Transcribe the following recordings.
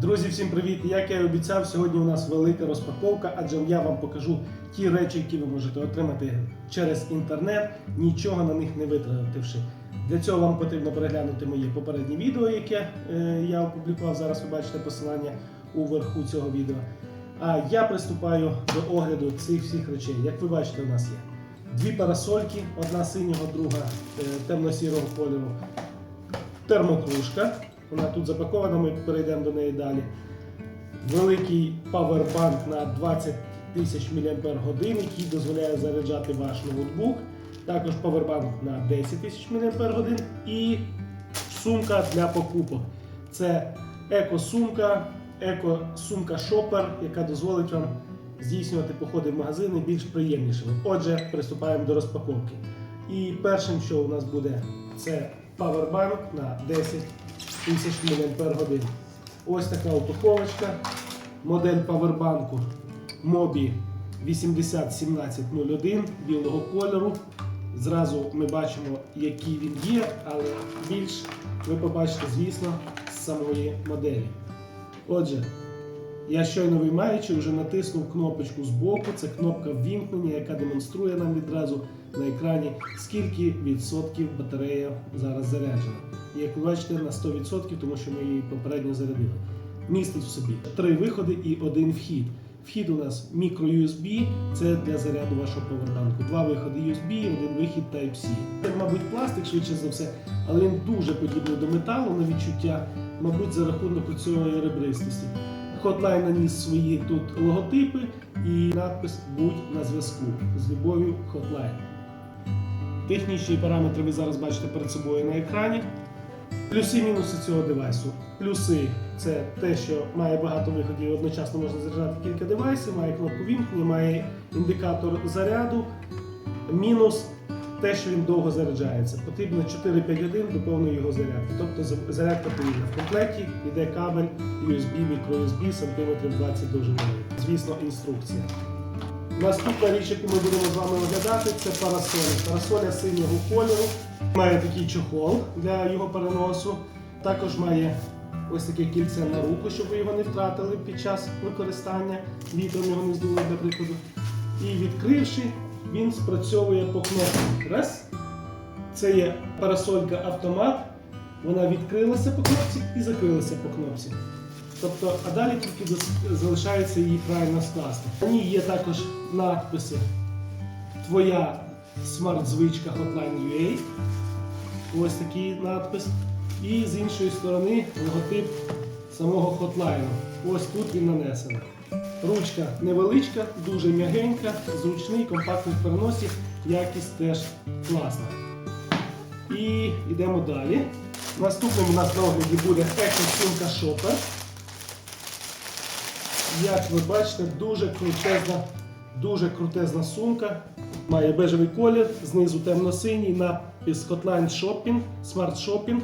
Друзі, всім привіт! Як я і обіцяв, сьогодні у нас велика розпаковка, адже я вам покажу ті речі, які ви можете отримати через інтернет, нічого на них не витративши. Для цього вам потрібно переглянути моє попереднє відео, яке е, я опублікував. Зараз ви бачите посилання уверху цього відео. А я приступаю до огляду цих всіх речей. Як ви бачите, у нас є дві парасольки, одна синього, друга е, темно-сірого кольору, термокружка. Вона тут запакована, ми перейдемо до неї далі. Великий павербанк на 20 тисяч мАч, який дозволяє заряджати ваш ноутбук. Також павербанк на 10 тисяч мАч і сумка для покупок. Це еко-сумка, еко-сумка шопер, яка дозволить вам здійснювати походи в магазини більш приємнішими. Отже, приступаємо до розпаковки. І першим, що у нас буде, це павербанк на 10 тисяч мАч. Ось така упаковочка. Модель павербанку Mobi 801701 білого кольору. Зразу ми бачимо, який він є, але більш ви побачите, звісно, з самої моделі. Отже, я щойно виймаючи, вже натиснув кнопочку збоку. Це кнопка ввімкнення, яка демонструє нам відразу на екрані, скільки відсотків батарея зараз заряджена. І як ви бачите, на 100%, тому що ми її попередньо зарядили. Містить в собі три виходи і один вхід. Вхід у нас мікро USB, це для заряду вашого повербанку. Два виходи USB, один вихід Type-C. Це, мабуть, пластик, швидше за все, але він дуже подібний до металу на відчуття, мабуть, за рахунок цієї ребристості. Hotline наніс свої тут логотипи і надпис Будь на зв'язку з любов'ю Hotline. Технічні параметри ви зараз бачите перед собою на екрані. Плюси і мінуси цього девайсу. Плюси це те, що має багато виходів, одночасно можна заряджати кілька девайсів, має кнопку вімкнення, має індикатор заряду. Мінус те, що він довго заряджається. Потрібно 4-5 годин до повної його зарядки. Тобто зарядка повільна. В комплекті йде кабель USB, мікро-USB, сантиметрів 20 довжиною. Звісно, інструкція. Наступна річ, яку ми будемо з вами оглядати, це парасоля. Парасоля синього кольору. Має такий чохол для його переносу. Також має ось таке кільце на руку, щоб ви його не втратили під час використання. Вітром його не здуло, для прикладу. І відкривши, він спрацьовує по кнопці. Раз. Це є парасолька автомат. Вона відкрилася по кнопці і закрилася по кнопці. Тобто, а далі тільки залишається її правильно скласти. На ній є також надписи Твоя смарт-звичка Hotline UA. Ось такий надпис. І з іншої сторони логотип самого хотлайну. Ось тут він нанесений. Ручка невеличка, дуже м'ягенька, зручний, компактний в переносі, якість теж класна. І йдемо далі. Наступним у нас на огляді буде Eco-сумка Shopper. Як ви бачите, дуже крутезна, дуже крутезна сумка. Має бежевий колір, знизу темно-синій, надпис Hotline Shopping, Smart Shopping.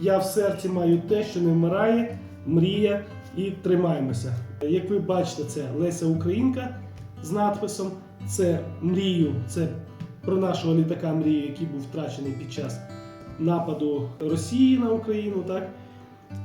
Я в серці маю те, що не вмирає, мрія і тримаємося. Як ви бачите, це Леся Українка з надписом. Це мрію, це про нашого літака мрію, який був втрачений під час нападу Росії на Україну. Так?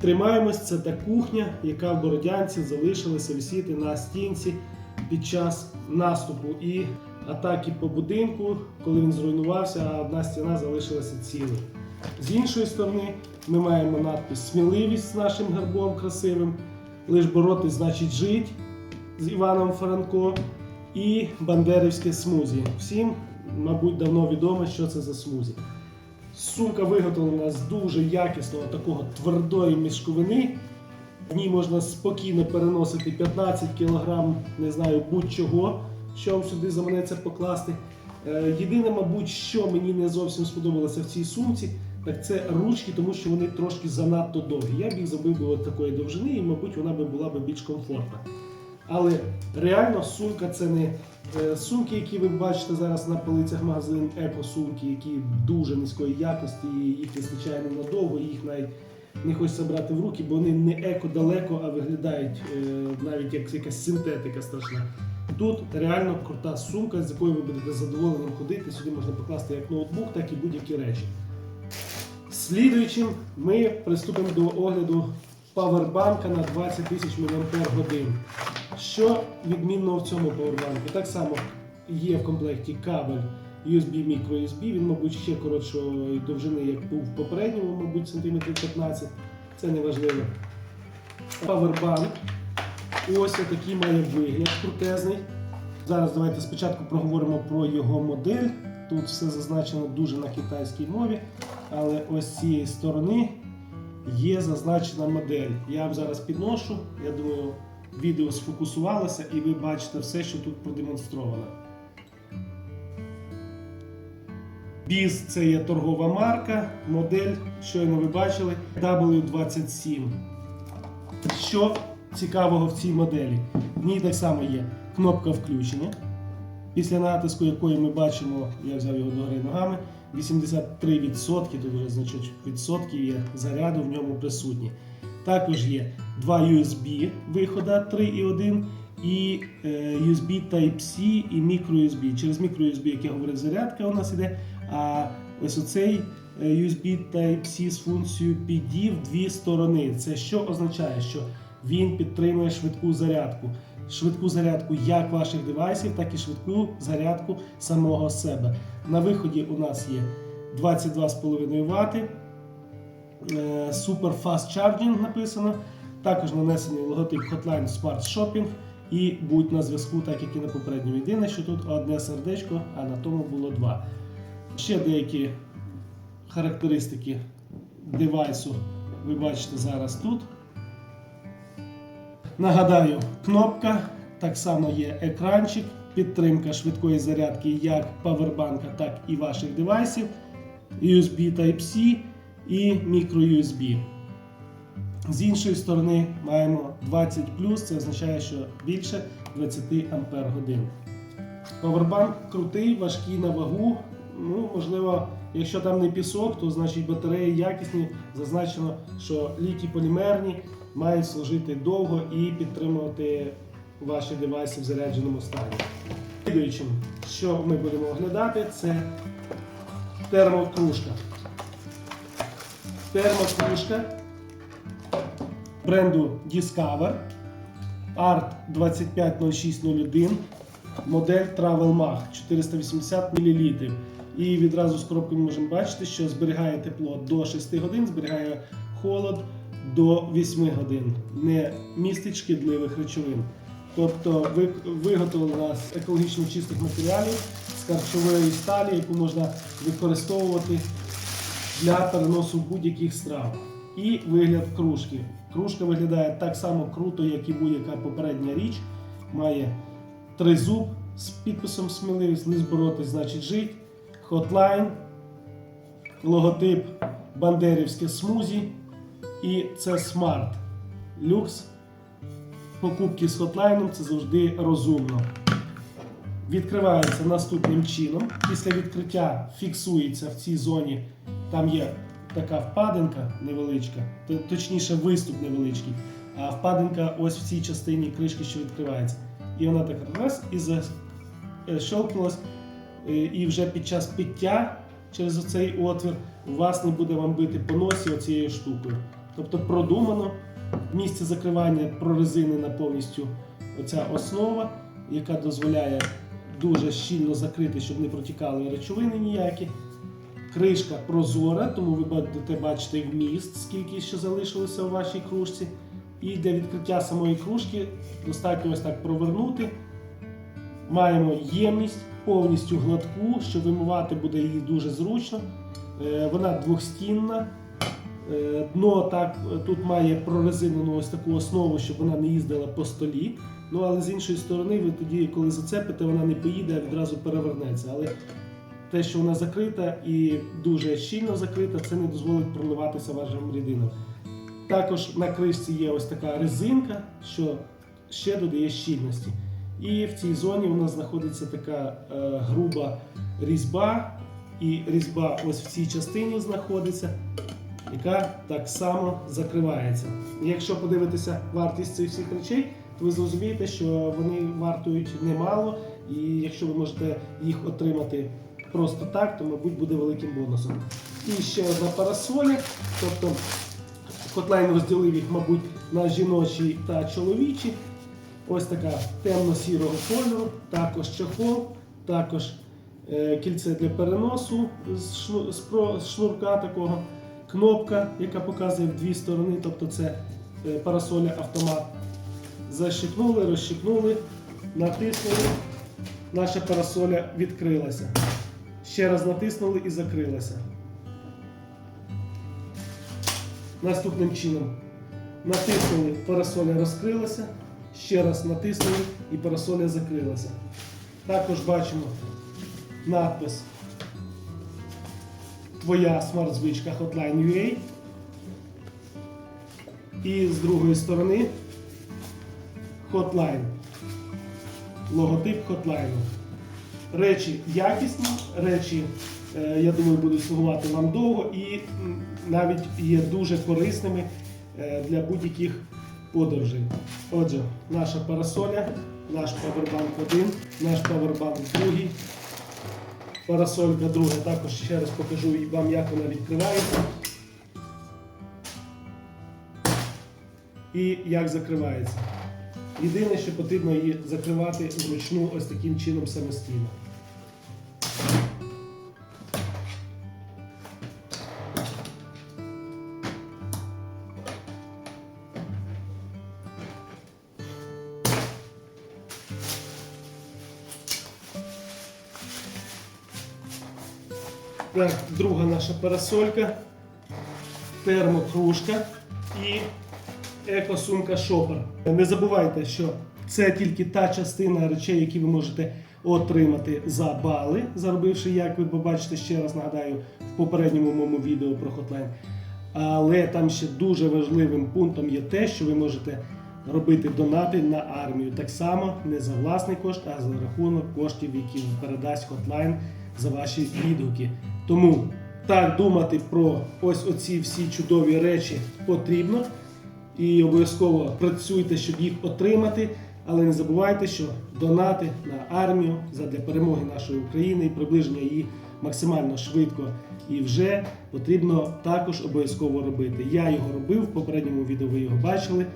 Тримаємось, це та кухня, яка в Бородянці залишилася висіти на стінці під час наступу і атаки по будинку, коли він зруйнувався, а одна стіна залишилася цілою. З іншої сторони, ми маємо надпис Сміливість з нашим гербом красивим, лиш боротись значить жить з Іваном Франко і Бандерівське смузі. Всім, мабуть, давно відомо, що це за смузі. Сумка виготовлена з дуже якісного такого твердої мішковини. В ній можна спокійно переносити 15 кг, не знаю, будь-чого, що вам сюди заманеться покласти. Е, Єдине, мабуть, що мені не зовсім сподобалося в цій сумці, так це ручки, тому що вони трошки занадто довгі. Я б їх зробив би от такої довжини, і, мабуть, вона би була б більш комфортна. Але реально сумка це не сумки, які ви бачите зараз на полицях магазин, еко-сумки, які дуже низької якості, їх вистачає ненадовго, їх навіть не хочеться брати в руки, бо вони не еко далеко, а виглядають е, навіть як якась синтетика страшна. Тут реально крута сумка, з якою ви будете задоволеним ходити. Сюди можна покласти як ноутбук, так і будь-які речі. Слідуючим ми приступимо до огляду павербанка на 20 тисяч мАч. Що відмінно в цьому павербанку? Так само є в комплекті кабель USB, microUSB, він, мабуть, ще коротшої довжини, як був в попередньому, мабуть, сантиметрів 15. Це не важливо. Павербанк. Ось такий має вигляд крутезний. Зараз давайте спочатку проговоримо про його модель. Тут все зазначено дуже на китайській мові, але ось з цієї сторони є зазначена модель. Я вам зараз підношу. Я думаю, відео сфокусувалося і ви бачите все, що тут продемонстровано. Біз це є торгова марка, модель, щойно ви бачили, W27. Що цікавого в цій моделі? В ній так само є кнопка включення, після натиску якої ми бачимо, я взяв його догори ногами, 83%, тут вже значить відсотків є заряду в ньому присутні. Також є два USB вихода 3 і 1 і е, USB Type-C і microUSB. Через microUSB, як я говорив, зарядка у нас іде. А ось оцей е, USB Type-C з функцією PD в дві сторони. Це що означає, що він підтримує швидку зарядку. Швидку зарядку як ваших девайсів, так і швидку зарядку самого себе. На виході у нас є 22,5 Вт. Е, Super Fast Charging написано. Також нанесений логотип Hotline Smart Shopping і будь на зв'язку, так як і на попередньому. Єдине, що тут одне сердечко, а на тому було два. Ще деякі характеристики девайсу ви бачите зараз тут. Нагадаю, кнопка, так само є екранчик, підтримка швидкої зарядки як павербанка, так і ваших девайсів, USB Type-C і microUSB. З іншої сторони маємо 20 це означає, що більше 20 Ампер годин. Павербанк крутий, важкий на вагу. Ну, можливо, якщо там не пісок, то значить батареї якісні. Зазначено, що літі полімерні мають служити довго і підтримувати ваші девайси в зарядженому стані. Слідуючим, що ми будемо оглядати, це термокружка. Термокружка бренду Discover Art 250601 модель Travel Mag 480 мл. І відразу з коробки ми можемо бачити, що зберігає тепло до 6 годин, зберігає холод до 8 годин, не містить шкідливих речовин. Тобто ви- виготовлена з екологічно чистих матеріалів, з харчової сталі, яку можна використовувати для переносу будь-яких страв. І вигляд кружки. Кружка виглядає так само круто, як і будь-яка попередня річ. Має тризуб з підписом сміливість, лист боротись, значить жить, хотлайн, логотип Бандерівське смузі і це смарт. Люкс. Покупки з хотлайном це завжди розумно. Відкривається наступним чином. Після відкриття фіксується в цій зоні. Там є така впадинка невеличка, точніше виступ невеличкий. А впадинка ось в цій частині кришки, що відкривається. І вона так раз і защелкнулась. Е, І вже під час пиття через оцей отвір у вас не буде вам бити по носі оцією штукою. Тобто продумано в місці закривання прорезинена повністю оця основа, яка дозволяє дуже щільно закрити, щоб не протікали речовини ніякі. Кришка прозора, тому ви будете бачити вміст, скільки ще залишилося у вашій кружці. І для відкриття самої кружки достатньо ось так провернути. Маємо ємність повністю гладку, що вимивати буде її дуже зручно. Е, Вона двохстінна. Е, Дно так е, тут має прорезинену ось таку основу, щоб вона не їздила по столі. Ну але з іншої сторони, ви тоді, коли зацепите, вона не поїде, а відразу перевернеться. Але те, що вона закрита і дуже щільно закрита, це не дозволить проливатися вашим рідинам. Також на кришці є ось така резинка, що ще додає щільності. І в цій зоні у нас знаходиться така е, груба різьба, і різьба ось в цій частині знаходиться, яка так само закривається. Якщо подивитися вартість цих всіх речей, то ви зрозумієте, що вони вартують немало, і якщо ви можете їх отримати просто так, то, мабуть, буде великим бонусом. І ще одна парасоля, тобто Хотлайн розділив їх, мабуть, на жіночі та чоловічі. Ось така темно-сірого кольору, також чехол, також е, кільце для переносу з шнурка такого, кнопка, яка показує в дві сторони, тобто це е, парасоля автомат. Защипнули, розщипнули, натиснули, наша парасоля відкрилася. Ще раз натиснули і закрилася. Наступним чином натиснули, парасоля розкрилася, ще раз натиснули і парасоля закрилася. Також бачимо надпис Твоя смарт-звичка Hotline UA. І з другої сторони Hotline. Логотип Hotline. Речі якісні, речі, е, я думаю, будуть слугувати вам довго і навіть є дуже корисними е, для будь-яких подорожей. Отже, наша парасоля, наш павербанк 1, наш павербанк 2, парасолька друга. Також ще раз покажу вам, як вона відкривається. І як закривається. Єдине, що потрібно її закривати вручну ось таким чином самостійно. Так, друга наша парасолька, термокружка і екосумка шопер. Не забувайте, що це тільки та частина речей, які ви можете отримати за бали, заробивши, як ви побачите, ще раз нагадаю, в попередньому моєму відео про Hotline. Але там ще дуже важливим пунктом є те, що ви можете робити донати на армію. Так само не за власний кошт, а за рахунок коштів, які передасть Hotline за ваші відгуки. Тому так думати про ось оці всі чудові речі потрібно. І обов'язково працюйте, щоб їх отримати. Але не забувайте, що донати на армію задля перемоги нашої України і приближення її максимально швидко і вже потрібно також обов'язково робити. Я його робив в попередньому відео. Ви його бачили.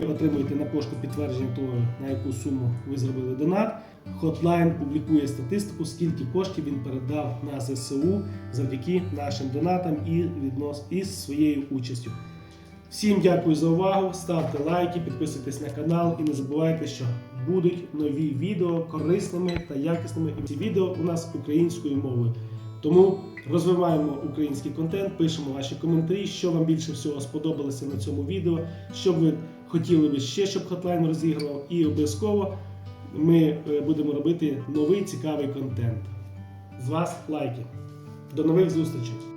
Ви отримуєте на пошту підтвердження того, на яку суму ви зробили донат. Хотлайн публікує статистику, скільки коштів він передав на ЗСУ завдяки нашим донатам і віднос із своєю участю. Всім дякую за увагу. Ставте лайки, підписуйтесь на канал і не забувайте, що будуть нові відео корисними та якісними. І ці відео у нас українською мовою. Тому розвиваємо український контент, пишемо ваші коментарі, що вам більше всього сподобалося на цьому відео, що ви хотіли би ще, щоб Hotline розігрував, і обов'язково ми е, будемо робити новий цікавий контент. З вас лайки. До нових зустрічей!